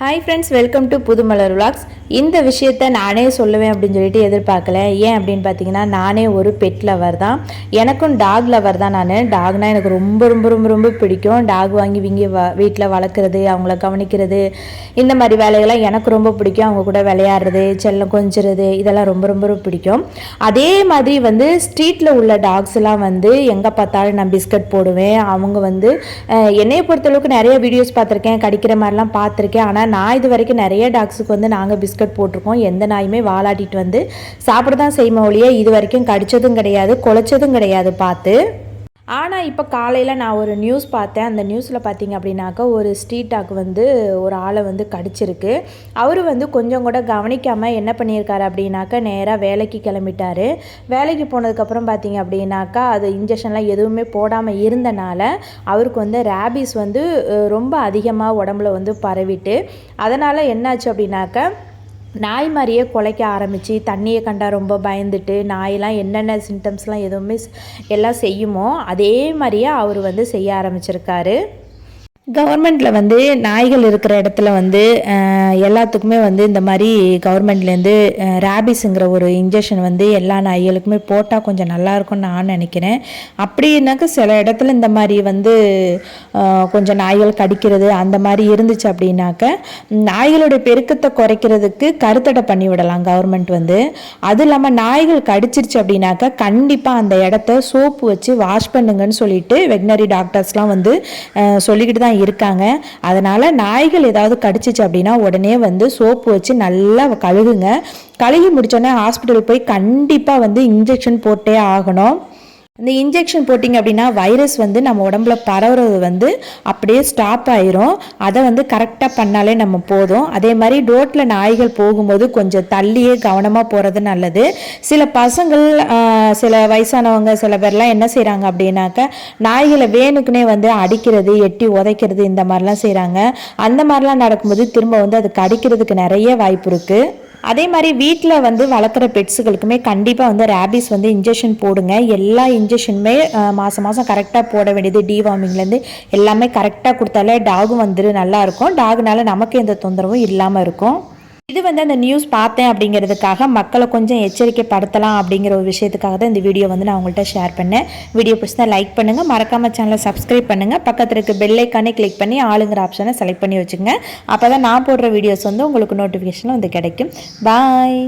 Hi friends welcome to Pudhumalar vlogs இந்த விஷயத்த நானே சொல்லுவேன் அப்படின்னு சொல்லிட்டு எதிர்பார்க்கல. ஏன் அப்படின்னு பார்த்தீங்கன்னா நானே ஒரு பெட் லவர் தான். எனக்கும் டாக் லவர் தான் நான். டாக்னால் எனக்கு ரொம்ப ரொம்ப ரொம்ப ரொம்ப பிடிக்கும். டாக் வாங்கி விங்கி வ வீட்டில் வளர்க்குறது அவங்கள கவனிக்கிறது இந்த மாதிரி வேலைகள்லாம் எனக்கு ரொம்ப பிடிக்கும். அவங்க கூட விளையாடுறது செல்லம் கொஞ்சிறது இதெல்லாம் ரொம்ப ரொம்ப ரொம்ப பிடிக்கும். அதே மாதிரி வந்து ஸ்ட்ரீட்டில் உள்ள டாக்ஸ் எல்லாம் வந்து எங்கே பார்த்தாலும் நான் பிஸ்கட் போடுவேன். அவங்க வந்து என்னையை பொறுத்தளவுக்கு நிறைய வீடியோஸ் பார்த்துருக்கேன். கடிக்கிற மாதிரிலாம் பார்த்துருக்கேன். ஆனால் நான் இது வரைக்கும் நிறைய டாக்ஸுக்கு வந்து நாங்கள் பிஸ்கட் போட்டிருக்கோம். எந்த நாயுமே வாலாட்டிட்டு வந்து சாப்பிட தான் செய்யுமோ ஒழிய இது வரைக்கும் கடித்ததும் கிடையாது குலைச்சதும் கிடையாது பார்த்து. ஆனால் இப்போ காலையில் நான் ஒரு நியூஸ் பார்த்தேன். அந்த நியூஸில் பார்த்தீங்க அப்படின்னாக்கா ஒரு ஸ்ட்ரீட் டாக் வந்து ஒரு ஆளை வந்து கடிச்சிருக்கு. அவர் வந்து கொஞ்சம் கூட கவனிக்காமல் என்ன பண்ணியிருக்காரு அப்படின்னாக்கா நேராக வேலைக்கு கிளம்பிட்டாரு. வேலைக்கு போனதுக்கப்புறம் பார்த்தீங்க அப்படின்னாக்கா அது இன்ஜெக்ஷன்லாம் எதுவுமே போடாமல் இருந்தனால அவருக்கு வந்து ரேபிஸ் வந்து ரொம்ப அதிகமாக உடம்புல வந்து பரவிட்டு அதனால் என்னாச்சு அப்படின்னாக்கா நாய் மாதிரியே குலைக்க ஆரம்பித்து தண்ணியை கண்டால் ரொம்ப பயந்துட்டு நாயெல்லாம் என்னென்ன சிம்டம்ஸ்லாம் எதுவுமே எல்லாம் செய்யுமோ அதே மாதிரியே அவர் வந்து செய்ய ஆரம்பிச்சிருக்காரு. கவர்மெண்ட்டில் வந்து நாய்கள் இருக்கிற இடத்துல வந்து எல்லாத்துக்குமே வந்து இந்த மாதிரி கவர்மெண்ட்லேருந்து ரேபிஸுங்கிற ஒரு இன்ஜெக்ஷன் வந்து எல்லா நாய்களுக்குமே போட்டால் கொஞ்சம் நல்லாயிருக்கும்னு நான் நினைக்கிறேன். அப்படின்னாக்க சில இடத்துல இந்த மாதிரி வந்து கொஞ்சம் நாய்கள் கடிக்கிறது அந்த மாதிரி இருந்துச்சு அப்படின்னாக்க நாய்களுடைய பெருக்கத்தை குறைக்கிறதுக்கு கருத்தடை பண்ணி விடலாம் கவர்மெண்ட் வந்து. அது இல்லாமல் நாய்கள் கடிச்சிருச்சு அப்படின்னாக்க கண்டிப்பாக அந்த இடத்த சோப்பு வச்சு வாஷ் பண்ணுங்கன்னு சொல்லிட்டு வெட்டினரி டாக்டர்ஸ்லாம் வந்து சொல்லிக்கிட்டு தான் இருக்காங்க. அதனால் நாய்கள் ஏதாவது கடிச்சிச்சு அப்படின்னா உடனே வந்து சோப்பு வச்சு நல்லா கழுகுங்க. கழுகி முடித்தோடனே ஹாஸ்பிட்டல் போய் கண்டிப்பாக வந்து இன்ஜெக்ஷன் போட்டே ஆகணும். இந்த இன்ஜெக்ஷன் போட்டிங்க அப்படின்னா வைரஸ் வந்து நம்ம உடம்புல பரவுறது வந்து அப்படியே ஸ்டாப் ஆயிரும். அதை வந்து கரெக்டாக பண்ணாலே நம்ம போதும். அதே மாதிரி ரோட்டில் நாய்கள் போகும்போது கொஞ்சம் தள்ளியே கவனமாக போகிறது நல்லது. சில பசங்கள் சில வயசானவங்க சில பேர்லாம் என்ன செய்கிறாங்க அப்படின்னாக்க நாய்களை வேணுக்குனே வந்து அடிக்கிறது எட்டி உதைக்கிறது இந்த மாதிரிலாம் செய்கிறாங்க அந்த மாதிரிலாம் நடக்கும்போது திரும்ப வந்து அது கடிக்கிறதுக்கு நிறைய வாய்ப்பு இருக்குது அதே மாதிரி வீட்டில் வந்து வளர்க்குற பெட்ஸுகளுக்குமே கண்டிப்பாக வந்து ரேபிஸ் வந்து இன்ஜெக்ஷன் போடுங்க. எல்லா இன்ஜெக்ஷனுமே மாதம் மாதம் கரெக்டாக போட வேண்டியது. டிவார்மிங்லேருந்து எல்லாமே கரெக்டாக கொடுத்தாலே டாகும் வந்துட்டு நல்லாயிருக்கும் டாகுனால நமக்கு எந்த தொந்தரவும் இல்லாமல் இருக்கும். இது வந்து அந்த நியூஸ் பார்த்தேன் அப்படிங்கிறதுக்காக மக்களை கொஞ்சம் எச்சரிக்கைப்படுத்தலாம் அப்படிங்கிற ஒரு விஷயத்துக்காக தான் இந்த வீடியோ வந்து நான் உங்கள்கிட்ட ஷேர் பண்ணேன். வீடியோ பிடிச்சா லைக் பண்ணுங்கள் மறக்காம சேனலை சப்ஸ்கிரைப் பண்ணுங்கள் பக்கத்தில் இருக்க பெல்லைக்கானே கிளிக் பண்ணி ஆளுங்கிற ஆப்ஷனை செலக்ட் பண்ணி வச்சுங்க அப்போ தான் நான் போடுற வீடியோஸ் வந்து உங்களுக்கு நோட்டிஃபிகேஷன் வந்து கிடைக்கும். பாய்